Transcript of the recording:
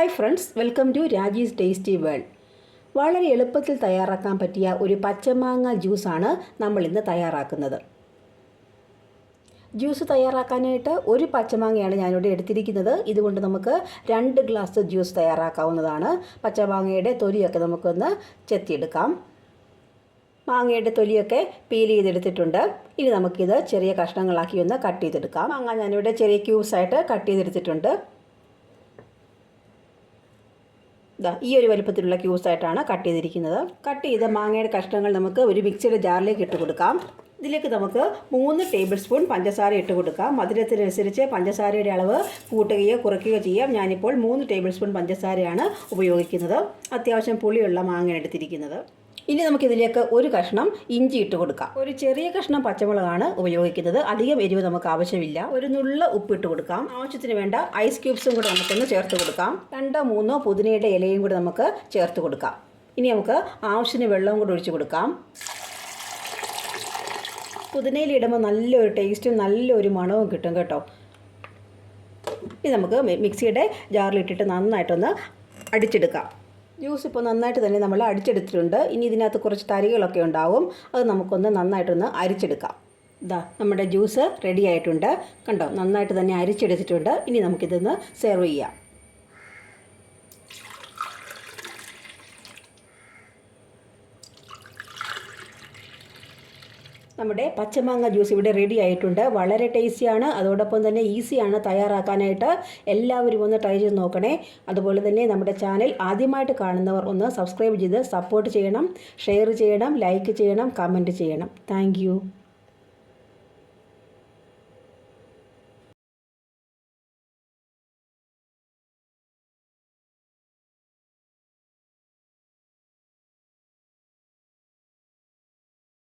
Hi friends welcome to Raji's tasty world വളരെ എളുപ്പത്തിൽ തയ്യാറാക്കാൻ പറ്റിയ ഒരു പച്ചമാങ്ങ ജ്യൂസാണ് നമ്മൾ ഇന്ന് തയ്യാറാക്കുന്നത്. ജ്യൂസ് തയ്യാറാക്കാനായിട്ട് ഒരു പച്ചമാങ്ങയാണ് ഞാനിവിടെ എടുത്തിരിക്കുന്നത്. ഇതുകൊണ്ട് നമുക്ക് രണ്ട് ഗ്ലാസ് ജ്യൂസ് തയ്യാറാക്കാവുന്നതാണ്. പച്ചമാങ്ങയുടെ തൊലിയൊക്കെ നമുക്കൊന്ന് ചെത്തിയെടുക്കാം. മാങ്ങയുടെ തൊലിയൊക്കെ പീൽ ചെയ്തെടുത്തിട്ടുണ്ട്. ഇനി നമുക്കിത് ചെറിയ കഷ്ണങ്ങളാക്കി ഒന്ന് കട്ട് ചെയ്തെടുക്കാം. മാങ്ങ ഞാനിവിടെ ചെറിയ ക്യൂബ്സായിട്ട് കട്ട് ചെയ്തെടുത്തിട്ടുണ്ട്. ഇതാ ഈ ഒരു വലുപ്പത്തിലുള്ള ക്യൂസ് ആയിട്ടാണ് കട്ട് ചെയ്തിരിക്കുന്നത്. കട്ട് ചെയ്ത മാങ്ങയുടെ കഷ്ണങ്ങൾ നമുക്ക് ഒരു മിക്സിയുടെ ജാറിലേക്ക് ഇട്ട് കൊടുക്കാം. ഇതിലേക്ക് നമുക്ക് മൂന്ന് ടേബിൾ സ്പൂൺ പഞ്ചസാര ഇട്ട് കൊടുക്കാം. മധുരത്തിനനുസരിച്ച് പഞ്ചസാരയുടെ അളവ് കൂട്ടുകയോ കുറയ്ക്കുകയോ ചെയ്യാം. ഞാനിപ്പോൾ മൂന്ന് ടേബിൾ സ്പൂൺ പഞ്ചസാരയാണ് ഉപയോഗിക്കുന്നത്. അത്യാവശ്യം പുളിയുള്ള മാങ്ങ എടുത്തിരിക്കുന്നത്. ഇനി നമുക്കിതിലേക്ക് ഒരു കഷ്ണം ഇഞ്ചി ഇട്ട് കൊടുക്കാം. ഒരു ചെറിയ കഷ്ണം പച്ചമുളകാണ് ഉപയോഗിക്കുന്നത്. അധികം എരിവ് നമുക്ക് ആവശ്യമില്ല. ഒരു നുള്ള ഉപ്പ് ഇട്ട് കൊടുക്കാം. ആവശ്യത്തിന് വേണ്ട ഐസ് ക്യൂബ്സും കൂടെ നമുക്കൊന്ന് ചേർത്ത് കൊടുക്കാം. രണ്ടോ മൂന്നോ പുതിനയുടെ ഇലയും കൂടെ നമുക്ക് ചേർത്ത് കൊടുക്കാം. ഇനി നമുക്ക് ആവശ്യത്തിന് വെള്ളവും കൂടെ ഒഴിച്ച് കൊടുക്കാം. പുതിനയിലിടുമ്പോൾ നല്ലൊരു ടേസ്റ്റും നല്ലൊരു മണവും കിട്ടും കേട്ടോ. ഇനി നമുക്ക് മിക്സിയുടെ ജാറിലിട്ടിട്ട് നന്നായിട്ടൊന്ന് അടിച്ചെടുക്കാം. ജ്യൂസ് ഇപ്പോൾ നന്നായിട്ട് തന്നെ നമ്മൾ അടിച്ചെടുത്തിട്ടുണ്ട്. ഇനി ഇതിനകത്ത് കുറച്ച് തരികളൊക്കെ ഉണ്ടാവും. അത് നമുക്കൊന്ന് നന്നായിട്ടൊന്ന് അരിച്ചെടുക്കാം. ഇതാ നമ്മുടെ ജ്യൂസ് റെഡി ആയിട്ടുണ്ട്. കണ്ടോ നന്നായിട്ട് തന്നെ അരിച്ചെടുത്തിട്ടുണ്ട്. ഇനി നമുക്കിതൊന്ന് സെർവ് ചെയ്യാം. നമ്മുടെ പച്ചമാങ്ങ ജ്യൂസ് ഇവിടെ റെഡി ആയിട്ടുണ്ട്. വളരെ ടേസ്റ്റിയാണ് അതോടൊപ്പം തന്നെ ഈസിയാണ് തയ്യാറാക്കാനായിട്ട്. എല്ലാവരും ഒന്ന് ട്രൈ ചെയ്ത് നോക്കണേ. അതുപോലെ തന്നെ നമ്മുടെ ചാനൽ ആദ്യമായിട്ട് കാണുന്നവർ ഒന്ന് സബ്സ്ക്രൈബ് ചെയ്ത് സപ്പോർട്ട് ചെയ്യണം. ഷെയർ ചെയ്യണം. ലൈക്ക് ചെയ്യണം. കമന്റ് ചെയ്യണം. താങ്ക്